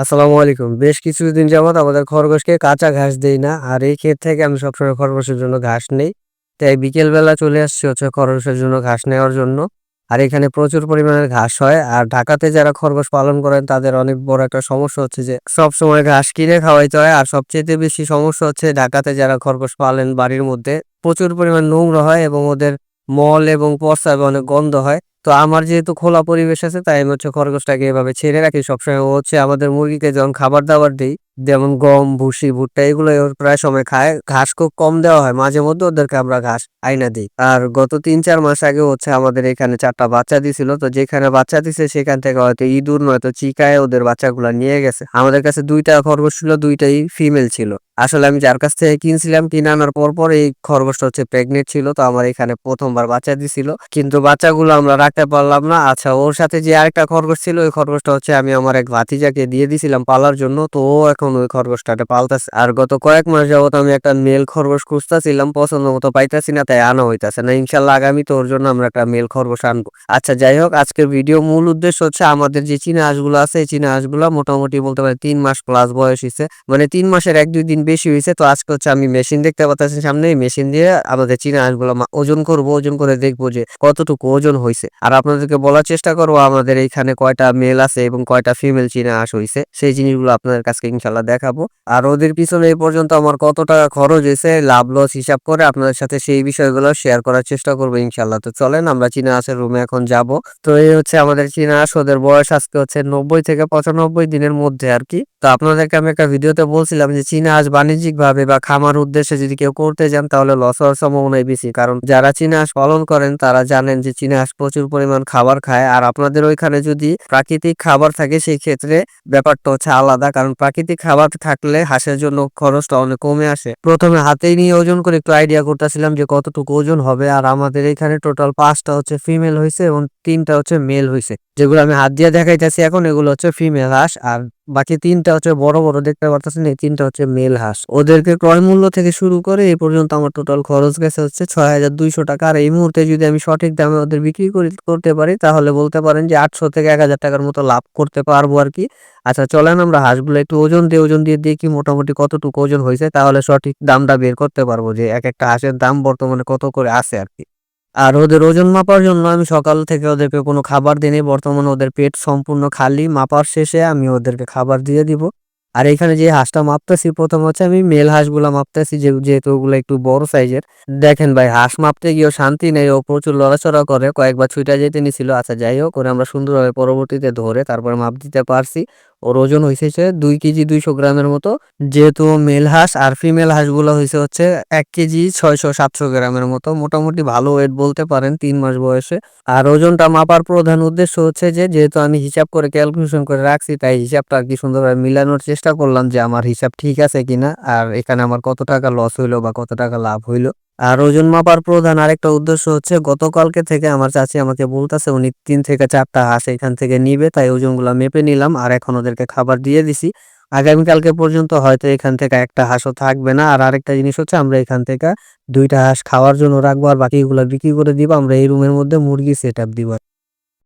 আসসালামু আলাইকুম। বেশ কিছুদিন যাবৎ আমাদের খরগোশকে কাঁচা ঘাস দেই না। আর এই ক্ষেত থেকে আমি সবসময় খরগোশের জন্য ঘাস নেই। তাই বিকেলবেলা চলে আসছি হচ্ছে খরগোশের জন্য ঘাস নেওয়ার জন্য। আর এখানে প্রচুর পরিমাণের ঘাস হয়। আর ঢাকাতে যারা খরগোশ পালন করেন, তাদের অনেক বড় একটা সমস্যা হচ্ছে যে, সবসময় ঘাস কিনে খাওয়াইতে হয়। আর সবচেয়ে বেশি সমস্যা হচ্ছে ঢাকাতে যারা খরগোশ পালেন বাড়ির মধ্যে, প্রচুর পরিমাণ নোংরা হয় এবং ওদের মল এবং প্রস্রাবে অনেক গন্ধ হয়। তো আমার যেহেতু খোলা পরিবেশ আছে তাই আমি হচ্ছে খরগোশটাকে এভাবে ছেড়ে রাখি সবসময়। ও হচ্ছে আমাদের মুরগিকে যখন খাবার-দাবার দেই, যেমন গম, ভুসি, ভুট্টা এগুলো প্রায় সময় খায়। ঘাস খুব কম দেওয়া হয়। মাঝে মধ্যে ওদেরকে আমরা ঘাস আইনা দিই আর গত ৩-৪ মাস আগে হচ্ছে আমাদের এখানে চারটা বাচ্চা দিছিল। তো যেখানে বাচ্চা দিছে সেখান থেকে হয়তো ইঁদুর নয়তো চিকায় ওদের বাচ্চাগুলা নিয়ে গেছে। আমাদের কাছে দুইটা খরগোশ ছিল, দুইটাই ফিমেল ছিল। আসলে আমি যার কাছ থেকে কিনছিলাম, কিনে আনার পর, পর এই খরগোশটা হচ্ছে প্রেগনেন্ট ছিল। তো আমার এখানে প্রথমবার বাচ্চা দিছিল। কিন্তু বাচ্চাগুলো আমরা রাখতে পারলাম না। আচ্ছা ওর সাথে যে আরেকটা খরগোশ ছিল ওই খরগোশটা হচ্ছে আমি আমার এক ভাতিজাকে দিয়ে দিছিলাম পালার জন্য। তো ও এখন ওই খরগোশটাকে পালতাছে। আর গত কয়েক মাস যাবত আমি একটা মেল খরগোশ খুঁজতাছিলাম। পছন্দ মতো পাইতাছি না তাই আনা হইতাছে না। ইনশাআল্লাহ আগামীতে ওর জন্য আমরা একটা মেল খরগোশ আনব। আচ্ছা যাই হোক, আজকের ভিডিও মূল উদ্দেশ্য হচ্ছে আমাদের যে চীনা হাঁসগুলো আছে, এই চীনা হাঁসগুলো মোটামুটি বলতে পারি ৩ মাস প্লাস বয়স হইছে। মানে ৩ মাসের ১-২ দিন বেশি হয়েছে তো আজকে হচ্ছে আমি মেশিন দেখতে পারতেছেন সামনে। মেশিন দিয়ে আমাদের চীনা হাঁসগুলো ওজন করব। ওজন করে দেখব যে কতটুকু ওজন হয়েছে আর আপনাদেরকে বলার চেষ্টা করব, আমাদের এইখানে কয়টা মেল আছে এবং কয়টা ফিমেল চীনা হাঁস হইছে। সেই জিনিসগুলো আপনাদের কাছে ইনশাআল্লাহ দেখাবো। আর ওদের পিছনে এই পর্যন্ত আমার কত টাকা খরচ হইছে লাভ লস হিসাব করে আপনাদের সাথে সেই বিষয়গুলো শেয়ার করার চেষ্টা করব ইনশাআল্লাহ। তো চলেন আমরা চীনা হাঁসের রুমে এখন যাব। তো এই হচ্ছে আমাদের চীনা হাঁস ওদের বয়স আজকে হচ্ছে ৯০ থেকে ৯৫ দিনের মধ্যে আরকি। তো আপনাদেরকে আমি একটা ভিডিওতে বলছিলাম যে চীনা হাঁস বাণিজ্যিকভাবে বা খামার উদ্দেশ্যে যদি কেউ করতে যান তাহলে লস হওয়ার সম্ভাবনাই বেশি। কারণ যারা চীনা হাঁস পালন করেন তারা জানেন যে চীনা হাঁস প্রচুর পরিমাণ খাবার খায়। আর আপনাদের ওইখানে যদি প্রাকৃতিক খাবার থাকে, সেই ক্ষেত্রে ব্যাপারটা হচ্ছে আলাদা। কারণ প্রাকৃতিক খাবার থাকলে হাঁসের জন্য খরচটা অনেক কমে আসে। প্রথমে হাতেই নিয়ে ওজন করে একটু আইডিয়া করতেছিলাম যে কতটুকু ওজন হবে। আর আমাদের এখানে টোটাল পাঁচটা হচ্ছে ফিমেল হয়েছে এবং তিনটা হচ্ছে মেল হয়েছে যেগুলো আমি হাত দিয়ে দেখাইতেছি এখন, এগুলো হচ্ছে ফিমেল হাঁস। আর বাকি তিনটা হচ্ছে বড়, বড় দেখতে পারতেছেন এই তিনটা হচ্ছে মেল হাঁস। ওদেরকে ক্রয় মূল্য থেকে শুরু করে এই পর্যন্ত আমার টোটাল খরচ গেছে হচ্ছে ৬,২০০ টাকা। আর এই মুহূর্তে যদি আমি সঠিক দামে ওদের বিক্রি করি করতে পারি তাহলে বলতে পারেন যে ৮০০ থেকে ১,০০০ টাকার মতো লাভ করতে পারব আর কি আচ্ছা চলেন আমরা হাঁসগুলো একটু ওজন দিয়ে ওজন দিয়ে দেখি মোটামুটি কতটুকু ওজন হয়েছে তাহলে সঠিক দামটা বের করতে পারব যে এক একটা হাঁসের দাম বর্তমানে কত করে আছে আরকি। আর ওদের ওজন মাপার জন্য আমি সকাল থেকে ওদেরকে কোনো খাবার দিইনি। বর্তমানে ওদের পেট সম্পূর্ণ খালি। মাপার শেষে আমি ওদেরকে খাবার দিয়ে দিব। আর এখানে যে হাঁসটা মাপতেছি, প্রথম হচ্ছে আমি মেল হাঁসগুলা মাপতেছি যেহেতু ওগুলো একটু বড় সাইজের। দেখেন ভাই, হাঁস মাপতে গিয়েও শান্তি নেই। ও প্রচুর লড়াচড়া করে। কয়েকবার ছুইটা যেতে নিছিল। আচ্ছা যাই হোক, ওরে আমরা সুন্দরভাবে পরবর্তীতে ধরে তারপরে মাপ দিতে পারছি। ওর ওজন হচ্ছে ২ কেজি ২০০ গ্রামের মতো। যেহেতু মেল হাঁস আর ফিমেল হাঁসগুলো হইছে হচ্ছে এক কেজি ৬০০-৭০০ গ্রামের মতো। মোটামুটি ভালো ওয়েট বলতে পারেন তিন মাস বয়সে। আর ওজনটা মাপার প্রধান উদ্দেশ্য হচ্ছে যে, যেহেতু আমি হিসাব করে ক্যালকুলেশন করে রাখছি, তাই হিসাবটা আর কি সুন্দরভাবে মিলানোর চেষ্টা করলাম যে আমার হিসাব ঠিক আছে কিনা। আর এখানে আমার কত টাকা লস হইল বা কত টাকা লাভ হইল। আর ওজন মাপার প্রধান আরেকটা উদ্দেশ্য হচ্ছে, গতকালকে থেকে আমার চাচি আমাকে বলতেছে, উনি তিন থেকে চারটা হাঁস এখান থেকে নিবে, তাই ওজনগুলো মেপে নিলাম। আর এখন ওদেরকে খাবার দিয়ে দিছি। আগামীকালকে পর্যন্ত হয়তো এখান থেকে একটা হাঁসও থাকবে না। আর আরেকটা জিনিস হচ্ছে, আমরা এখান থেকে দুইটা হাঁস খাওয়ার জন্য রাখব, আর বাকিগুলো বিক্রি করে দিব। আমরা এই রুমের মধ্যে মুরগি সেট আপ দিব।